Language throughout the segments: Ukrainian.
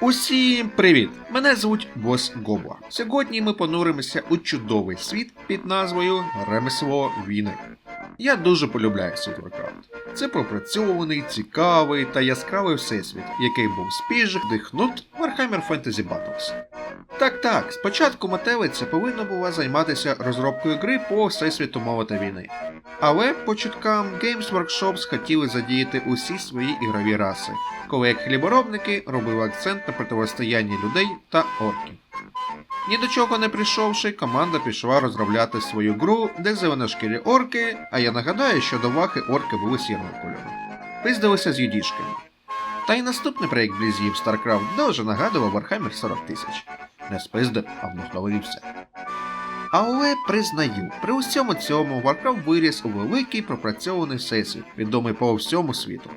Усім привіт! Мене звуть Бос Гобла. Сьогодні ми понуримося у чудовий світ під назвою Ремесло війни. Я дуже полюбляю світ Warcraft. Це пропрацьований, цікавий та яскравий всесвіт, який був спіж дихнут Warhammer Fantasy Battles. Так так, спочатку метелиця повинна була займатися розробкою гри по всесвіту мови та війни. Але по чуткам Games Workshop схотіли задіяти усі свої ігрові раси, коли як хліборобники робили акцент на протистоянні людей та орків. Ні до чого не прийшовши, команда пішла розробляти свою гру, де зеленошкірі орки, а я нагадаю, що до вахи орки були сірого кольору. Пиздилися з юдішками. Та й наступний проєкт Блізів StarCraft дуже нагадував Warhammer 40 тисяч. Не спиздив, а вдохновився. Але признаю, при усьому цьому Warcraft виріс у великий пропрацьований всесвіт, відомий по всьому світу.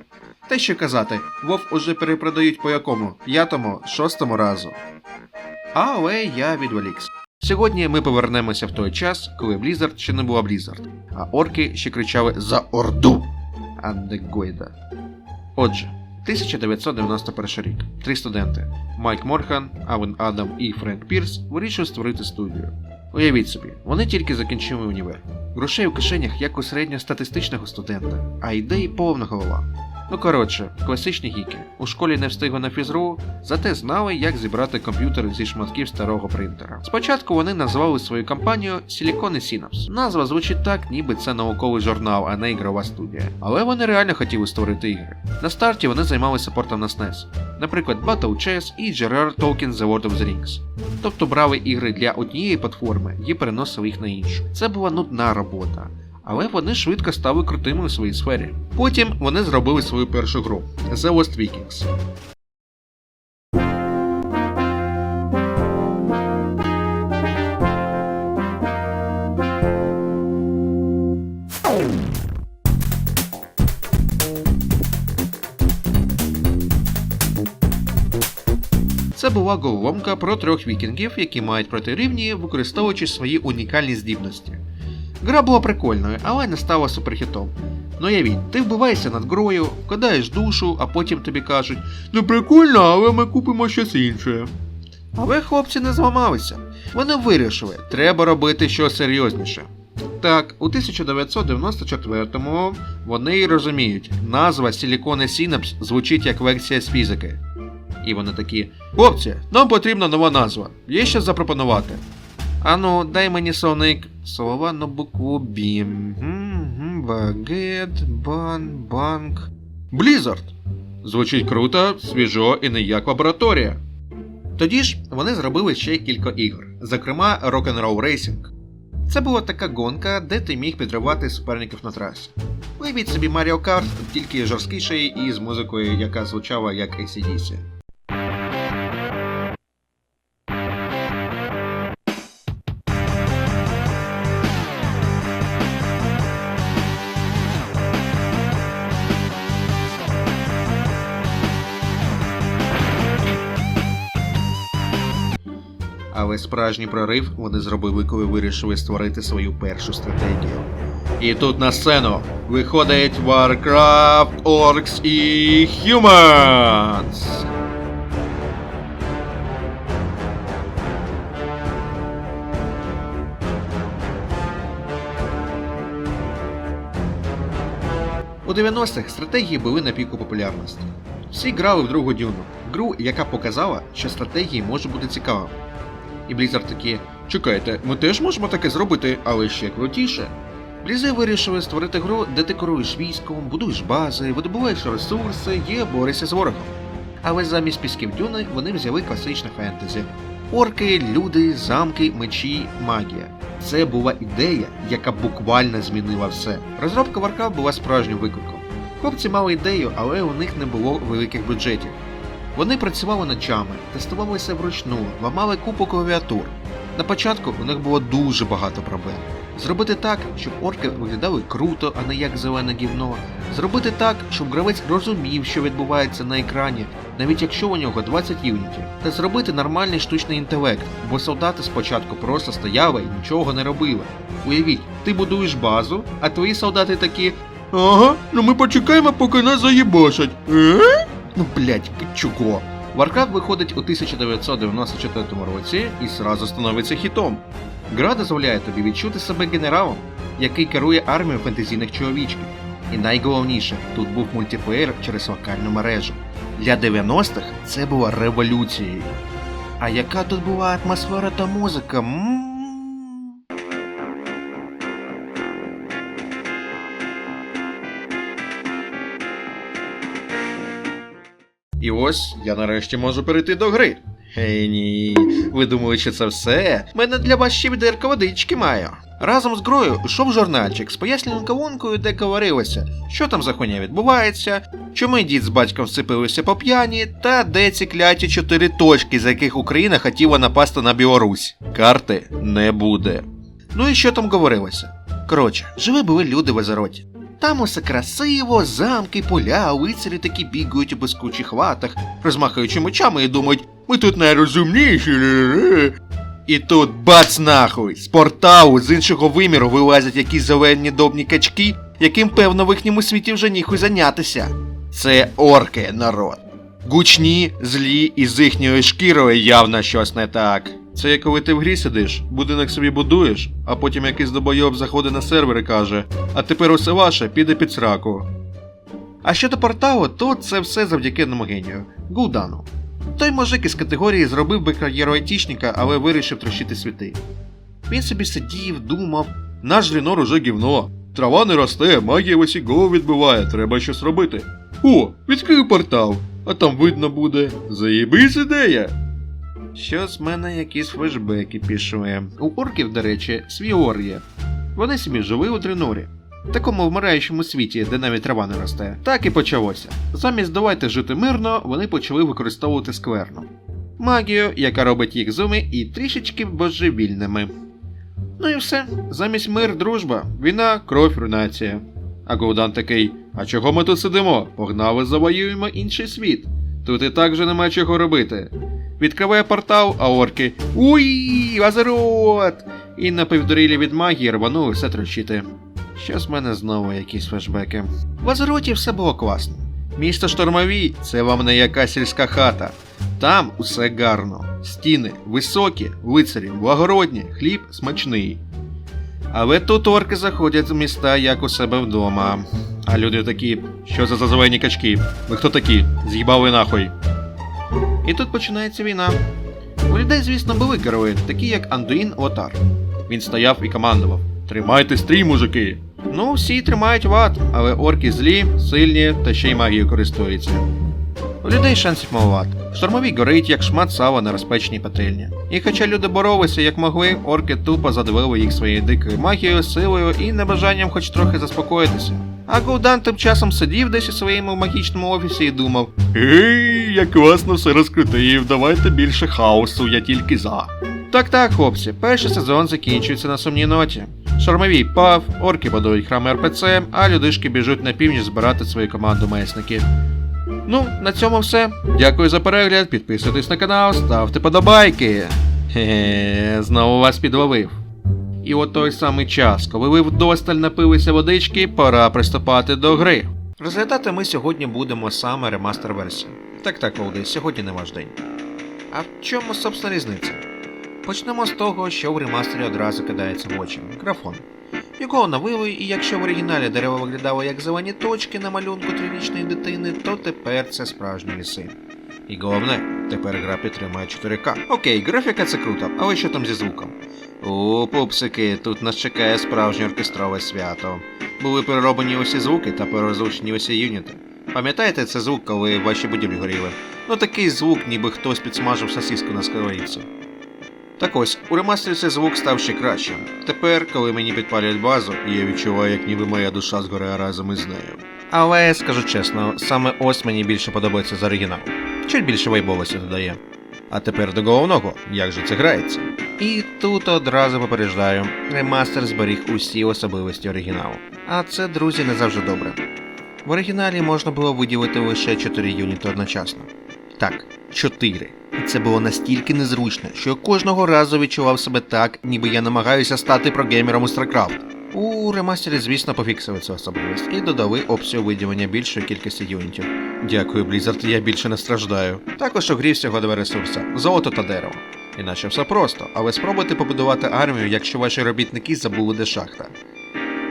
Те, що казати, WoW уже перепродають по якому п'ятому, шостому разу. Але я відволікся. Сьогодні ми повернемося в той час, коли Blizzard ще не була Blizzard, а орки ще кричали за Орду, а не Гойда. Отже, 1991 рік. Три студенти Майк Морхан, Авен Адам і Френк Пірс вирішують створити студію. Уявіть собі, вони тільки закінчили універ. Грошей у кишенях як у середньостатистичного студента, а ідеї повна голова. Ну коротше, класичні гіки. У школі не встигли на фізру, зате знали, як зібрати комп'ютер зі шматків старого принтера. Спочатку вони назвали свою компанію Silicon Synapse. Назва звучить так, ніби це науковий журнал, а не ігрова студія. Але вони реально хотіли створити ігри. На старті вони займалися портом на SNES, наприклад, Battle Chess і Gerard Tolkien The Lord of the Rings. Тобто брали ігри для однієї платформи і переносили їх на іншу. Це була нудна робота. Але вони швидко стали крутими у своїй сфері. Потім вони зробили свою першу гру The Lost Vikings. Це була головоломка про трьох вікінгів, які мають протирівні, використовуючи свої унікальні здібності. Гра була прикольною, але не стала суперхітом. Ну явіть, ти вбиваєшся над грою, вкладаєш душу, а потім тобі кажуть: ну прикольно, але ми купимо щось інше. Але хлопці не зламалися. Вони вирішили, треба робити щось серйозніше. Так, у 1994-му вони й розуміють, назва Silicon Synapse звучить як версія з фізики. І вони такі: Хлопці, нам потрібна нова назва. Є що запропонувати. Ану, дай мені словник. Слова на букву Б. Багет, бан, банк. Blizzard. Звучить круто, свіжо і не як лабораторія. Тоді ж вони зробили ще кілька ігор, зокрема Rock'n'Roll Racing. Це була така гонка, де ти міг підривати суперників на трасі. Уявіть собі Mario Kart, тільки жорсткіший і з музикою, яка звучала як ACDC. Справжній прорив вони зробили, коли вирішили створити свою першу стратегію. І тут на сцену виходить Warcraft, Orcs і Humans. У 90-х стратегії були на піку популярності. Всі грали в другу дюну, гру, яка показала, що стратегії може бути цікавими. І Blizzard такі, чекайте, ми теж можемо таке зробити, але ще крутіше. Блізи вирішили створити гру, де ти керуєш військом, будуєш бази, видобуваєш ресурси і борешся з ворогом. Але замість пісків дюни вони взяли класичне фентезі. Орки, люди, замки, мечі, магія. Це була ідея, яка буквально змінила все. Розробка Warcraft була справжнім викликом. Хлопці мали ідею, але у них не було великих бюджетів. Вони працювали ночами, тестувалися вручну, ламали купу клавіатур. На початку у них було дуже багато проблем. Зробити так, щоб орки виглядали круто, а не як зелене гівно. Зробити так, щоб гравець розумів, що відбувається на екрані, навіть якщо у нього 20 юнітів. Та зробити нормальний штучний інтелект, бо солдати спочатку просто стояли і нічого не робили. Уявіть, ти будуєш базу, а твої солдати такі. Ага, ну ми почекаємо, поки нас заїбошать. Е? Ну блять, чого? Warcraft виходить у 1994 році і зразу становиться хітом. Гра дозволяє тобі відчути себе генералом, який керує армією фентезійних чоловічків. І найголовніше, тут був мультиплеєр через локальну мережу. Для 90-х це була революцією. А яка тут була атмосфера та музика? м І ось я нарешті можу перейти до гри. Гей ні, ви думали, що це все? Мене для вас ще відерка водички маю. Разом з грою йшов журнальчик з поясненою колонкою, де говорилося, що там за хуйня відбувається, чому дід з батьком сцепилися по п'яні, та де ці кляті чотири точки, з яких Україна хотіла напасти на Білорусь. Карти не буде. Ну і що там говорилося? Коротше, жили були люди в Азероті. Там усе красиво, замки, поля, лицарі такі бігають у блискучих ватах, розмахуючи мечами і думають, ми тут найрозумніші. І тут бац нахуй! З порталу з іншого виміру вилазять якісь зелені добні качки, яким певно в їхньому світі вже ніхуй зайнятися. Це орки, народ. Гучні, злі і з їхньою шкірою явно щось не так. Це як коли ти в грі сидиш, будинок собі будуєш, а потім якийсь добойоб заходить на сервер і каже: А тепер усе ваше піде під сраку. А щодо порталу, то це все завдяки одному генію Гулдану. Той мужик із категорії зробив би кар'єру айтішника, але вирішив трощити світи. Він собі сидів, думав, наш Лінор уже гівно. Трава не росте, магія висіго відбиває, треба щось робити. О, відкрию портал, а там видно буде. Заєбись ідея. Що з мене якісь флешбеки пішли. У орків, до речі, свій ор є. Вони собі жили у Дренорі. Такому вмираючому світі, де навіть трава не росте. Так і почалося. Замість давайте жити мирно, вони почали використовувати скверну. Магію, яка робить їх зуми і трішечки божевільними. Ну і все. Замість мир, дружба, війна, кров, руйнація. А Гоудан такий: А чого ми тут сидимо? Погнали, завоюємо інший світ. Тут і так же нема чого робити. Відкриває портал, а орки. Уй, Азерот! І на півдорілі від магії рванули все трощити. Що з мене знову якісь флешбеки. В Азероті все було класно. Місто штормові це вам не яка сільська хата. Там усе гарно. Стіни високі, лицарі благородні, хліб смачний. Але тут орки заходять в міста як у себе вдома. А люди такі, що за зазелені качки? Ви хто такі? З'їбали нахуй. І тут починається війна. У людей, звісно, були герої, такі як Андуїн Отар. Він стояв і командував: Тримайте стрій, мужики! Ну, всі тримають ват, але орки злі, сильні та ще й магією користуються. У людей шансів маловато. Штормовій горить, як шмат сала на розпечній пательні. І хоча люди боролися як могли, орки тупо задавили їх своєю дикою магією, силою і небажанням хоч трохи заспокоїтися. А Гулдан тим часом сидів десь у своєму магічному офісі і думав: Ей, як класно все розкрутив, давайте більше хаосу, я тільки за. Так так, хлопці, перший сезон закінчується на сумній ноті. Шармовій пав, орки будують храми РПЦ, а людишки біжуть на північ збирати свою команду месників. Ну, на цьому все. Дякую за перегляд, підписуйтесь на канал, ставте подобайки. Хе-хе, знову вас підловив. І от той самий час, коли ви вдосталь напилися водички, пора приступати до гри. Розглядати ми сьогодні будемо саме ремастер версію. Так так, Волди, сьогодні не ваш день. А в чому, собственно, різниця? Почнемо з того, що в ремастері одразу кидається в очі графон. Його оновили, і якщо в оригіналі дерева виглядало як зелені точки на малюнку трирічної дитини, то тепер це справжні ліси. І головне, тепер гра підтримує 4К. Окей, графіка це круто, але що там зі звуком? О, пупсики, тут нас чекає справжнє оркестрове свято. Були перероблені усі звуки та переозвучені усі юніти. Пам'ятаєте це звук, коли ваші будівлі горіли? Ну такий звук, ніби хтось підсмажив сосиску на сковорідці. Так ось, у ремастері цей звук став ще кращим. Тепер, коли мені підпалюють базу, я відчуваю, як ніби моя душа згорає разом із нею. Але скажу чесно, саме ось мені більше подобається з оригіналу. Чуть більше вайбовості додає. А тепер до головного, як же це грається? І тут одразу попереджаю, ремастер зберіг усі особливості оригіналу. А це, друзі, не завжди добре. В оригіналі можна було виділити лише 4 юніти одночасно. Так, 4. І це було настільки незручно, що я кожного разу відчував себе так, ніби я намагаюся стати прогеймером у StarCraft. У ремастері, звісно, пофіксили цю особливість і додали опцію виділення більшої кількості юнітів. Дякую, Блізард, я більше не страждаю. Також огрів всього два ресурси золото та дерево. Іначе все просто, але спробуйте побудувати армію, якщо ваші робітники забули де шахта.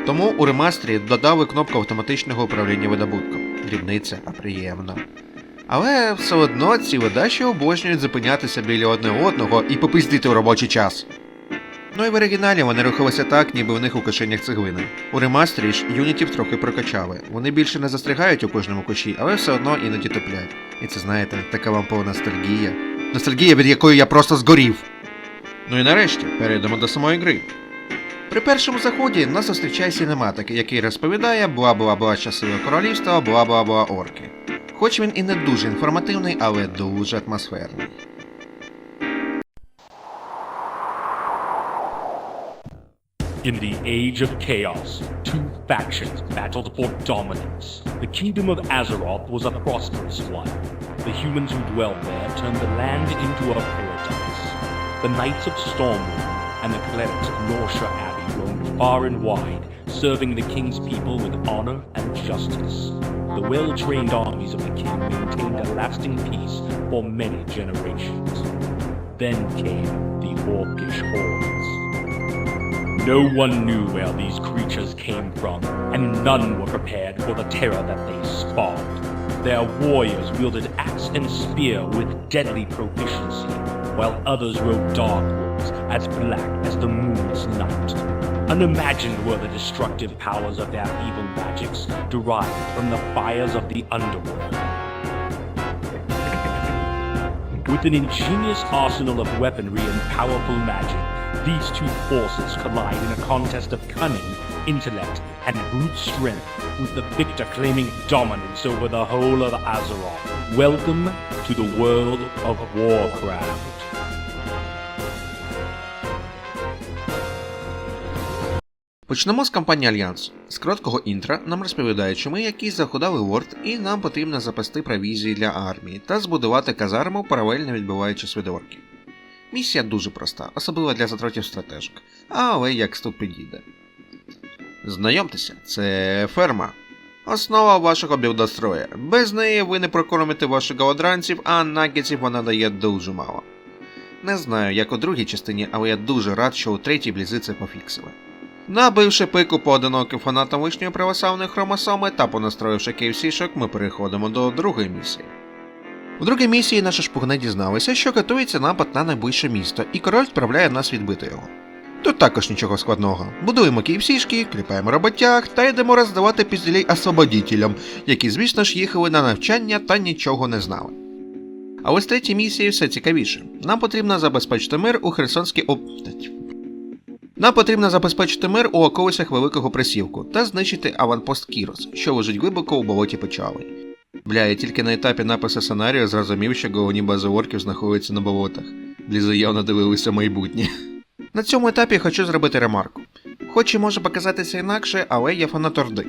Тому у ремастері додали кнопку автоматичного управління видобутком. Дрібниця, а приємно. Але все одно ці видачі обожнюють зупинятися біля одне одного і попиздити у робочий час. Ну і в оригіналі вони рухалися так, ніби в них у кишенях цеглини. У ремастері ж юнітів трохи прокачали. Вони більше не застрягають у кожному кущі, але все одно іноді туплять. І це знаєте, така вам повна ностальгія. Ностальгія, від якої я просто згорів. Ну і нарешті перейдемо до самої гри. При першому заході нас зустрічає синематик, який розповідає бла-бла-бла щасливе королівство, бла-бла-бла орки. Хоч він і не дуже інформативний, але дуже атмосферний. In the Age of Chaos, two factions battled for dominance. The kingdom of Azeroth was a prosperous one. The humans who dwelled there turned the land into a paradise. The Knights of Stormwind and the clerics of Norsha Abbey roamed far and wide, serving the king's people with honor and justice. The well-trained armies of the king maintained a lasting peace for many generations. Then came the Orcish hordes. No one knew where these creatures came from, and none were prepared for the terror that they spawned. Their warriors wielded axe and spear with deadly proficiency, while others rode dark as black as the moon's night. Unimagined were the destructive powers of their evil magics derived from the fires of the underworld. With an ingenious arsenal of weaponry and powerful magic, these two forces collide in a contest of cunning, intellect, and brute strength, with the victor claiming dominance over the whole of Azeroth. Welcome to the world of Warcraft. Почнемо з кампанії Альянсу. З короткого інтра нам розповідають, що ми якийсь заходали ворд, і нам потрібно запасти провізії для армії та збудувати казарму, паралельно відбиваючись від орків. Місія дуже проста, особливо для затротів стратежок, але як тут підійде. Знайомтеся, це ферма. Основа вашого білдостроя. Без неї ви не прокормите ваших голодранців, а наггетсів вона дає дуже мало. Не знаю, як у другій частині, але я дуже рад, що у третій блізи це пофіксили. Набивши пику поодиноким фанатам вишньої православної хромосоми та понастроївши KFC-шок, ми переходимо до другої місії. У другій місії наші шпугни дізналися, що готується напад на найближче місто, і король відправляє нас відбити його. Тут також нічого складного. Будуємо київсішки, кліпаємо роботяг та йдемо роздавати пізділей освободітелям, які, звісно ж, їхали на навчання та нічого не знали. А ось третій місії все цікавіше. Нам потрібно забезпечити мир у Херсонській об... Нам потрібно забезпечити мир у околицях Великого Присівку та знищити аванпост Кірос, що лежить глибоко у болоті печали. Бля, я тільки на етапі напису сценарію зрозумів, що головні бази орків знаходяться на болотах. Блізи явно дивилися майбутнє. На цьому етапі хочу зробити ремарку. Хоч і може показатися інакше, але я фанат Орди.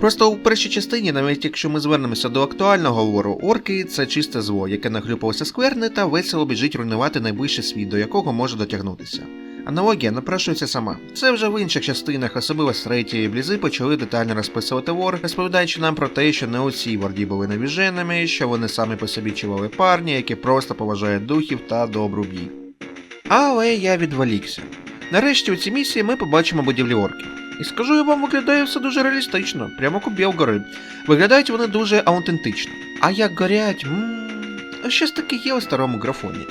Просто у першій частині, навіть якщо ми звернемося до актуального вору, орки це чисте зло, яке нахлюпалося скверни та весело біжить руйнувати найближчий світ, до якого може дотягнутися. Аналогія напрашується сама. Це вже в інших частинах, особливо з третьої, блізи почали детально розписувати вор, розповідаючи нам про те, що не усі варді були навіженими, що вони самі по собі чували парні, які просто поважають духів та добру бій. Але я відволікся. Нарешті у цій місії ми побачимо будівлі орків. І скажу я вам, виглядає все дуже реалістично, прямо як у Білгори. Виглядають вони дуже аутентично. А як горять, ммм, щось таке є у старому графоні.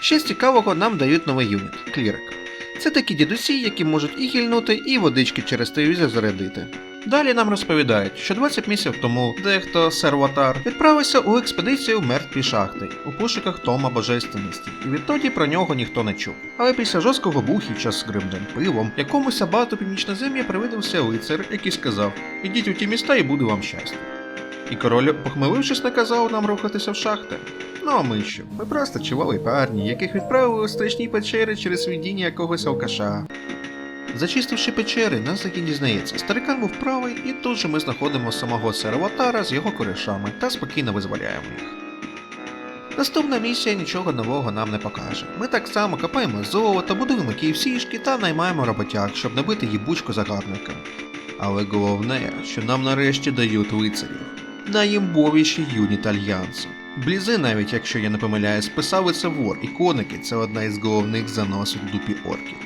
Ще з цікавого нам дають новий юніт клірик. Це такі дідусі, які можуть і гільнути, і водички через телевізор зарядити. Далі нам розповідають, що 20 місяців тому дехто серватар відправився у експедицію в мертві шахти у пошуках Тома Божественності, і відтоді про нього ніхто не чув. Але після жорсткого бухівча з гримним пивом, якомусь абату північнозем'я привидався лицар, який сказав: Ідіть у ті міста і буде вам щастя. І король, похмелившись, наказав нам рухатися в шахти. Ну а ми що? Ми просто чували парні, яких відправили у страшні печери через видіння якогось алкаша. Зачистивши печери, нас таки дізнається, старикан був правий, і тут же ми знаходимо самого серватара з його коришами та спокійно визволяємо їх. Наступна місія нічого нового нам не покаже. Ми так само копаємо золото, будуємо київсішки та наймаємо роботяг, щоб набити їбучку загарбника. Але головне, що нам нарешті дають лицарів. Найімбовіший юніт альянсу. Блізи, навіть якщо я не помиляюсь, писали це вор, і коники це одна із головних занос у дупі орків.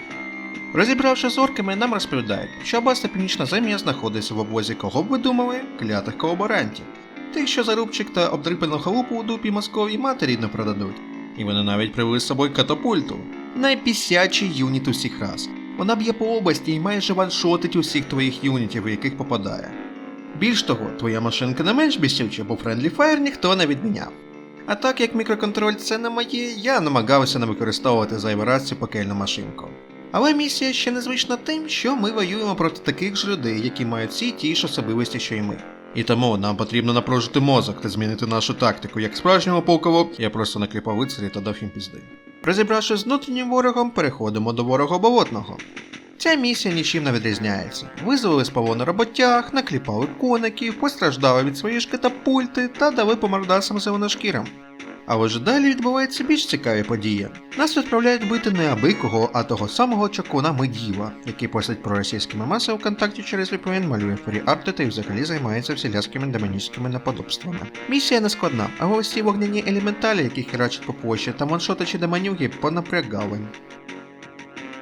Розібравши з орками, нам розповідають, що Абаста Північна Земля знаходиться в обозі кого б ви думали? Клятих колаборантів. Тих, що зарубчик та обдрипану халупу у дупі Московії матері не продадуть. І вони навіть привели з собою катапульту. Найпісячий юніт усіх раз. Вона б'є по області і майже ваншотить усіх твоїх юнітів, у яких попадає. Більш того, твоя машинка не менш бісюча, бо Friendly Fire ніхто не відміняв. А так як мікроконтроль це не моє, я намагався не використовувати зайвий раз цю пекельну машинку. Але місія ще незвична тим, що ми воюємо проти таких ж людей, які мають всі ті ж особливості, що й ми. І тому нам потрібно напружити мозок та змінити нашу тактику, як справжньому полкову, я просто накліпав лицарі та дав їм пізди. Розібравшись з внутрішнім ворогом, переходимо до ворога болотного. Ця місія нічим не відрізняється. Визвали з полону роботяг, накліпали коників, постраждали від своєї ж катапульти та дали по мордасам зеленошкірам. Але ж далі відбуваються більш цікаві події. Нас відправляють бити не аби кого, а того самого чакуна Медіва, який постать проросійськими масами в контакті через VPN, малює фрі-арти та й взагалі займається всіляскими демонічними наподобствами. Місія не складна, але ось ці вогняні елементалі, які херачать по площі та маншотачі демонюги, понапрягали.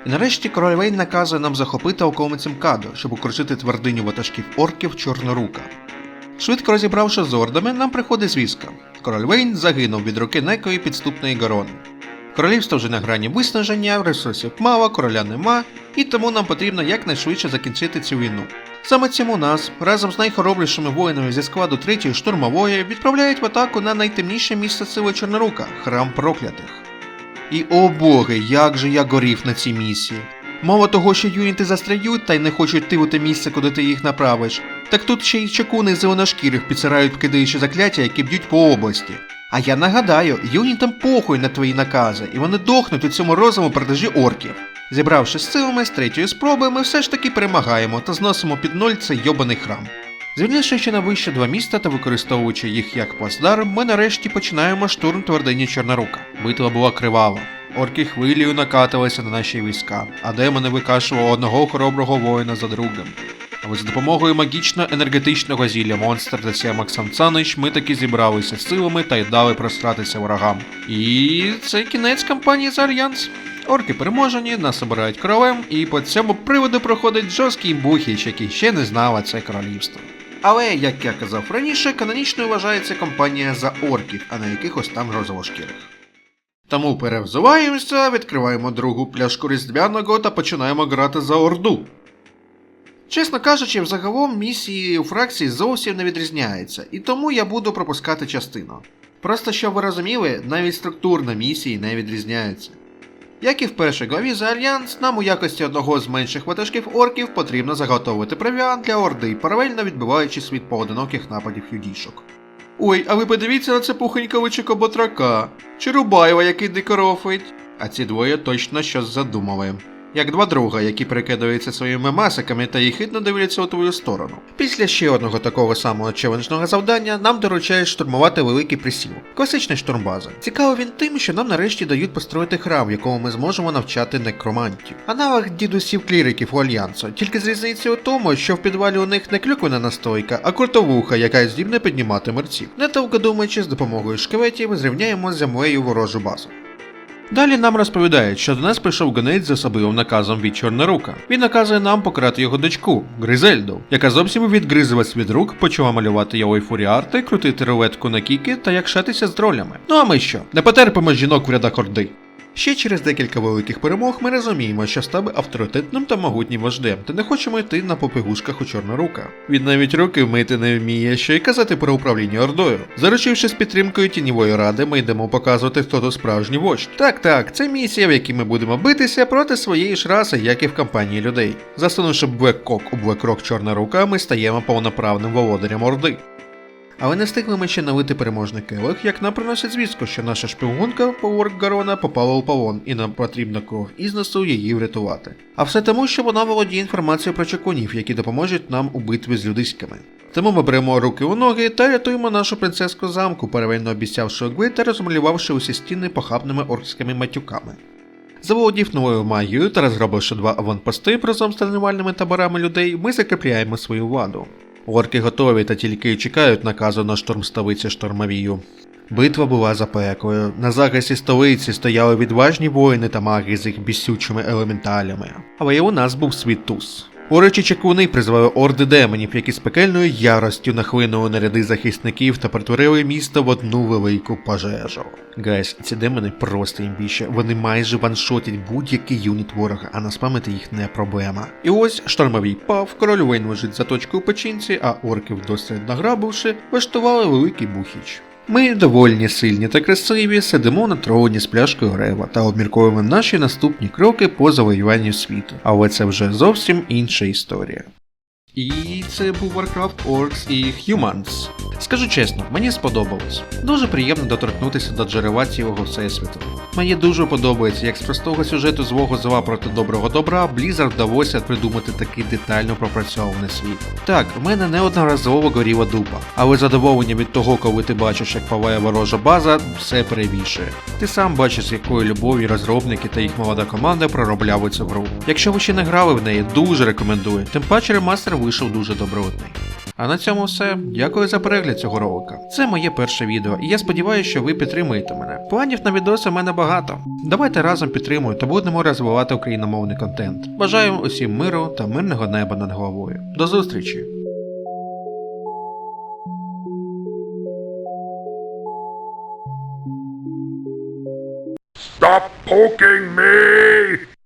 І нарешті король Вейн наказує нам захопити околиці Мкаду, щоб укружити твердиню ватажків орків Чорнорука. Швидко розібравши з ордами, нам приходить звістка. Король Вейн загинув від руки некої підступної Горони. Королівство вже на грані виснаження, ресурсів мало, короля нема, і тому нам потрібно якнайшвидше закінчити цю війну. Саме цьому нас, разом з найхоробрішими воїнами зі складу третьої штурмової, відправляють в атаку на найтемніше місце сили Чорнорука храм проклятих. І о боги, як же я горів на цій місії. Мало того, що юніти застряють та й не хочуть йти у те місце, куди ти їх направиш, так тут ще й чекуни зеленошкірих підсирають, кидаючи закляття, які б'ють по області. А я нагадаю, юнітам похуй на твої накази, і вони дохнуть у цьому розуму продажі орків. Зібравшись силами з третьої спроби, ми все ж таки перемагаємо та зносимо під ноль цей йобаний храм. Звільнивши на вище два міста та використовуючи їх як плацдарм, ми нарешті починаємо штурм твердині Чорнорука. Битва була кривава. Орки хвилею накатилися на наші війська, а демони викашували одного хороброго воїна за другим. Але за допомогою магічно-енергетичного зілля монстр та Сіамак Самцанич ми таки зібралися з силами та й дали просратися ворогам. І це кінець кампанії за Альянс. Орки переможені, нас обирають королем, і по цьому приводу проходить жорсткий бухіч, який ще не знала це королівство. Але, як я казав раніше, канонічною вважається компанія за орків, а не якихось там розовошкірих. Тому перевзуваємося, відкриваємо другу пляшку різдвяного та починаємо грати за Орду. Чесно кажучи, взагалом місії у фракції зовсім не відрізняються, і тому я буду пропускати частину. Просто щоб ви розуміли, навіть структурно місії не відрізняються. Як і в першій главі за Альянс, нам у якості одного з менших ватажків орків потрібно заготовити провіант для Орди, паралельно відбиваючись від поодиноких нападів юдішок. Ой, а ви подивіться на це пухеньковича батрака, чи Рубаєва, який дикорофить. А ці двоє точно щось задумали. Як два друга, які перекидаються своїми масиками та їхидно дивляться у твою сторону. Після ще одного такого самого челенджного завдання нам доручають штурмувати великий присіл. Класичний штурмбаза. Цікаво він тим, що нам нарешті дають построїти храм, в якому ми зможемо навчати некромантів. Аналог дідусів кліриків у альянсу, тільки з різницею у тому, що в підвалі у них не клюквена настойка, а куртовуха, яка здібна піднімати мерців. Недовго думаючи, з допомогою шкелетів зрівняємо з землею ворожу базу. Далі нам розповідають, що до нас прийшов гонець з особливим наказом від Чорнорука. Він наказує нам покарати його дочку Гризельду, яка зовсім відгризувалась від рук, почала малювати його фуріарти, крутити рулетку на кіки та якшатися з дролями. Ну а ми що? Не потерпимо жінок в рядах орди. Ще через декілька великих перемог ми розуміємо, що став авторитетним та могутнім вождем, та не хочемо йти на попигушках у Чорнорука. Він навіть руки вмити не вміє, що й казати про управління ордою. Заручившись підтримкою тіньової ради, ми йдемо показувати, хто то справжній вождь. Так, так, це місія, в якій ми будемо битися проти своєї ж раси, як і в кампанії людей. Засунувши Блеккок у Блекрок Чорнорука, ми стаємо повноправним володарем орди. Але не встигли ми ще налити переможний келих, як нам приносять звістку, що наша шпигунка Поворк Гарона попала у полон, і нам потрібно кров ізнесу її врятувати. А все тому, що вона володіє інформацією про чекунів, які допоможуть нам у битві з людиськами. Тому ми беремо руки у ноги та рятуємо нашу принцеску замку, паралельно обіцявши огви та розмалювавши усі стіни похабними оркськими матюками. Заволодів новою магією та розробивши два аванпости разом з тренувальними таборами людей, ми закріпляємо свою владу. Орки готові та тільки чекають наказу на штурм столиці штормовію. Битва була запекою. На захисті столиці стояли відважні воїни та маги з їх бісючими елементалями. Але і у нас був свій туз. Оречі чекуни призвали орди демонів, які з пекельною яростю нахлинули на ряди захисників та перетворили місто в одну велику пожежу. Гайс, ці демони просто імбіще. Вони майже ваншотять будь-який юніт ворога, а наспамити їх не проблема. І ось штормовий пав, король Вейн лежить за точкою печінці, а орків досить награбивши, влаштували великий бухіч. Ми довольні сильні та красиві, сидимо на троні з пляшкою Рева та обмірковуємо наші наступні кроки по завоюванню світу. Але це вже зовсім інша історія. І це був Warcraft Orcs і Humans. Скажу чесно, мені сподобалось. Дуже приємно доторкнутися до джерела цілого всесвіту. Мені дуже подобається, як з простого сюжету злого зла проти доброго добра Blizzard вдалося придумати такий детально пропрацьований світ. Так, в мене неодноразово горіла дупа, але задоволення від того, коли ти бачиш, як палає ворожа база, все перевішує. Ти сам бачиш, з якою любов'ю розробники та їх молода команда проробляли цю гру. Якщо ви ще не грали в неї, дуже рекомендую. Тим паче ремастер вийшов дуже добротний. А на цьому все. Дякую за перегляд цього ролика. Це моє перше відео, і я сподіваюся, що ви підтримуєте мене. Планів на відоси в мене багато. Давайте разом підтримуємо та будемо розвивати україномовний контент. Бажаю усім миру та мирного неба над головою. До зустрічі! Stop poking me!